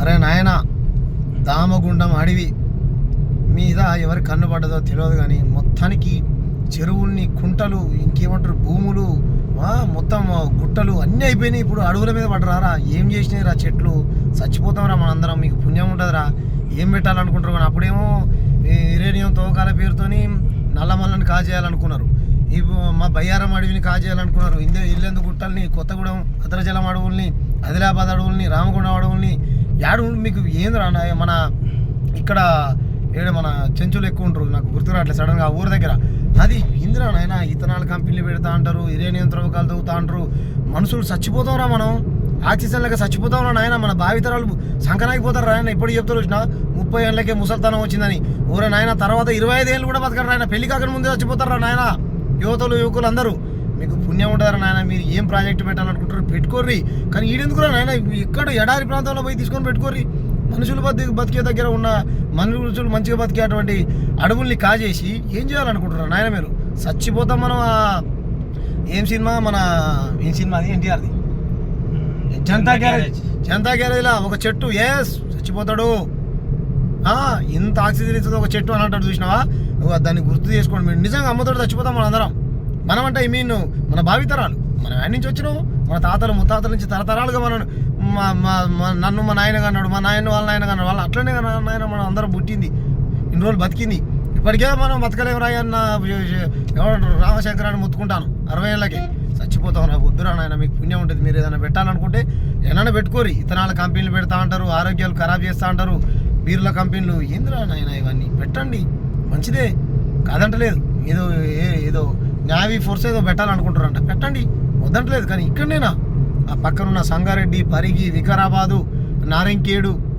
అరే నాయన దామగుండం అడవి మీద ఎవరి కన్ను పడ్డదో తెలియదు కానీ మొత్తానికి చెరువుల్ని కుంటలు ఇంకేమంటారు భూములు మొత్తం గుట్టలు అన్నీ అయిపోయినాయి. ఇప్పుడు అడవుల మీద పడరారా? ఏం చేసినాయిరా చెట్లు? చచ్చిపోతాంరా మనందరం మీకు పుణ్యం ఉంటుందిరా. ఏం పెట్టాలనుకుంటారు కానీ అప్పుడేమో యురేనియం తోకాల పేరుతోని నల్లమల్లని కాజేయాలనుకున్నారు. ఇప్పుడు మా బయ్యారం అడవిని కాజేయాలనుకున్నారు. ఇందే ఇల్లెందు గుట్టల్ని కొత్తగూడెం భద్రాచలం అడవుల్ని ఆదిలాబాద్ అడవుల్ని రామగుండం అడవుల్ని యాడు మీకు ఏందిరా నా- మన ఇక్కడ ఏడ మన చెంచులు ఎక్కువ ఉంటారు నాకు గుర్తు రావట్లేదు సడన్గా ఊరి దగ్గర. అది ఇందిరా నాయన ఇతనాలు కంపెనీలు పెడతా అంటారు యురేనియం త్రవ్వకాలు తవ్వుతా అంటారు మనుషులు చచ్చిపోతాంరా మనం. ఆక్సిజన్ లెక్క చచ్చిపోతాంరా నాయన మన భావితరాలు సంకనాగిపోతారు రాయన ఇప్పుడు చెప్తారు వచ్చిన? ముప్పై ఏళ్ళకే ముసల్తనం వచ్చిందని. ఊరే నాయన తర్వాత ఇరవై ఐదు ఏళ్ళు కూడా బతకరు నాయన పెళ్ళి కాక ముందే చచ్చిపోతారా నాయన. యువతలు యువకులు అందరూ. మీకు పుణ్యం ఉంటారా నాయన? మీరు ఏం ప్రాజెక్ట్ పెట్టాలనుకుంటారు పెట్టుకోర్రి. కానీ ఈడెందుకురా నాయన? ఎక్కడ ఎడారి ప్రాంతంలో పోయి తీసుకొని పెట్టుకోర్రి. మనుషులు బతి బతికే దగ్గర ఉన్న మనుషులు మంచిగా బతికేటువంటి అడవుల్ని కాజేసి ఏం చేయాలనుకుంటున్నారు నాయన మీరు? చచ్చిపోతాం మనం ఏం సినిమా? మన ఏం సినిమా అది? ఎన్టీఆర్ది. జనతా గ్యారేజ్. జనతా గ్యారేజ్లా? ఒక చెట్టు. ఎస్ చచ్చిపోతాడు. ఇంత ఆక్సిజన్ ఇస్తుంది ఒక చెట్టు అని అంటాడు చూసినావా దాన్ని గుర్తు చేసుకోండి. మీరు నిజంగా అమ్మతోటి చచ్చిపోతాం మన అందరం మనం అంటే ఐ మీన్ మన భావితరాలు. మనం ఆయన నుంచి వచ్చినావు? మన తాతలు ముత్తాతల నుంచి తరతరాలుగా మనం మా మా- మా- నన్ను మా నాయన అన్నాడు మా నాయన వాళ్ళ నాయన అన్నాడు వాళ్ళు అట్లనే నాయన మనం అందరం పుట్టింది. ఇన్ని రోజులు బతికింది. ఇప్పటికే మనం బతకలేము రాయన్న ఎవరు రామశంకర్ ముత్తుకుంటాను. అరవై ఏళ్ళకి. చచ్చిపోతాం నాకు వద్దురా నాయన మీకు పుణ్యం ఉంటుంది. మీరు ఏదైనా పెట్టాలనుకుంటే ఏమైనా పెట్టుకోరి. ఇతనాల కంపెనీలు పెడతా అంటారు ఆరోగ్యాలు ఖరాబ్ చేస్తా అంటారు. బీర్ల కంపెనీలు ఏందిరా నాయన ఇవన్నీ? పెట్టండి. మంచిదే. కాదంటలేదు. ఏదో ఏ- ఏదో న్యావీ ఫోర్స్ ఏదో పెట్టాలనుకుంటారంట పెట్టండి. వద్దంటలేదు కానీ ఇక్కడనేనా? ఆ పక్కనున్న సంగారెడ్డి పరిగి వికారాబాదు నారంకేడు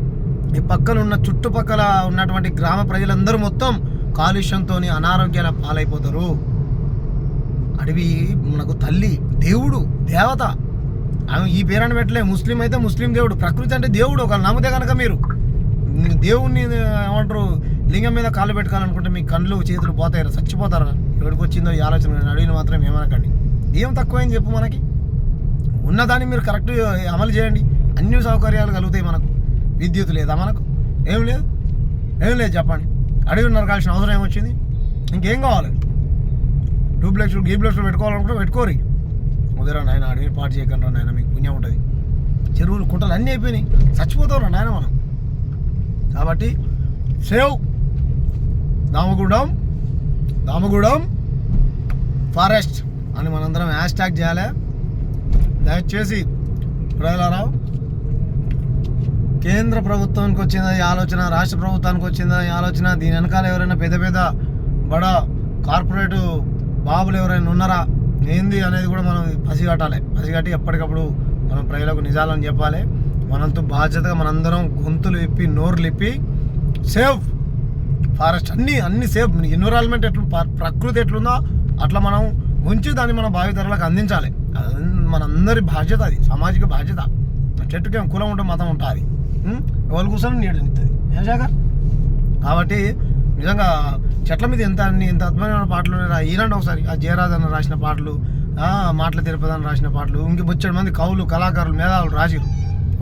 ఈ పక్కన ఉన్న చుట్టుపక్కల ఉన్నటువంటి గ్రామ ప్రజలందరూ మొత్తం కాలుష్యంతో అనారోగ్యాల పాలైపోతారు. అడవి మనకు తల్లి దేవుడు దేవత. ఆమె ఈ పేరని పెట్టలే. ముస్లిం అయితే ముస్లిం దేవుడు ప్రకృతి అంటే దేవుడు. ఒకళ్ళు నమ్మితే కనుక మీరు మీరు. దేవుణ్ణి ఏమంటారు? లింగం మీద కాళ్ళు పెట్టుకోవాలనుకుంటే మీ కళ్ళు చేతులు పోతాయి చచ్చిపోతారా? ఎవరికి వచ్చిందో ఈ ఆలోచన అడిగిన మాత్రం ఏమనకండి. ఏం తక్కువైంది చెప్పు మనకి? ఉన్నదాన్ని మీరు కరెక్ట్ అమలు చేయండి. అన్ని సౌకర్యాలు కలుగుతాయి మనకు. విద్యుత్ లేదా మనకు? ఏం లేదు. ఏం లేదు చెప్పండి. అడిగి ఉన్నారు కావాల్సిన అవసరం ఏమొచ్చింది? ఇంకేం కావాలి? డూప్లెక్స్ గీప్లెక్స్లు పెట్టుకోవాలనుకుంటే పెట్టుకోరి. ఉదరా నాయన అడిగి పాటు చేయకుండా నాయన మీకు పుణ్యం ఉంటుంది. చెరువులు కుంటలు అన్నీ అయిపోయినాయి. చచ్చిపోతాం నాయన మనం. కాబట్టి సేవ్. దామగూడెం దామగూడెం ఫారెస్ట్ అని మనందరం హ్యాష్ ట్యాగ్ చేయాలి. దయచేసి ప్రజలారా కేంద్ర ప్రభుత్వానికి వచ్చిందా ఈ ఆలోచన రాష్ట్ర ప్రభుత్వానికి వచ్చిందా ఈ ఆలోచన దీని వెనకాల ఎవరైనా పెద్ద పెద్ద బడ కార్పొరేట్ బాబులు ఎవరైనా ఉన్నారా? ఏంది అనేది కూడా మనం పసిగట్టాలి. పసిగట్టి ఎప్పటికప్పుడు మనం ప్రజలకు నిజాలను చెప్పాలి. మనంతో బాధ్యతగా మనందరం గొంతులు ఇప్పి నోరులు ఇప్పి సేవ్ ఫారెస్ట్ అన్ని అన్ని సేఫ్. ఎన్విరాన్మెంట్ ఎట్లు ప్రకృతి ఎట్లుందో అట్లా మనం ఉంచి దాన్ని మన భావితరులకు అందించాలి. మనందరి బాధ్యత అది సామాజిక బాధ్యత. చెట్టుకి కులం ఉంటే మతం ఉంటుంది. ఎవరు కూర్చొని నీడు నిస్తుంది ఏజాగా కాబట్టి నిజంగా చెట్ల మీద ఎంత అన్ని ఇంత అద్భుతమైన పాటలు ఉన్నాయి ఈనాడు ఒకసారి. ఆ జయరాజన్న రాసిన పాటలు మాటల తిరుపతి అని రాసిన పాటలు ఇంక బొచ్చడి మంది కవులు కళాకారులు మేధావులు రాసిరు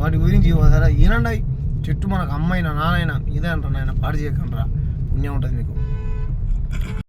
వాటి గురించి ఒకసారి చెట్టు మనకు అమ్మైనా నానైనా ఇదే అంటారు నాయన పాడు చేయకుండా పుణ్యం ఉంటుంది మీకు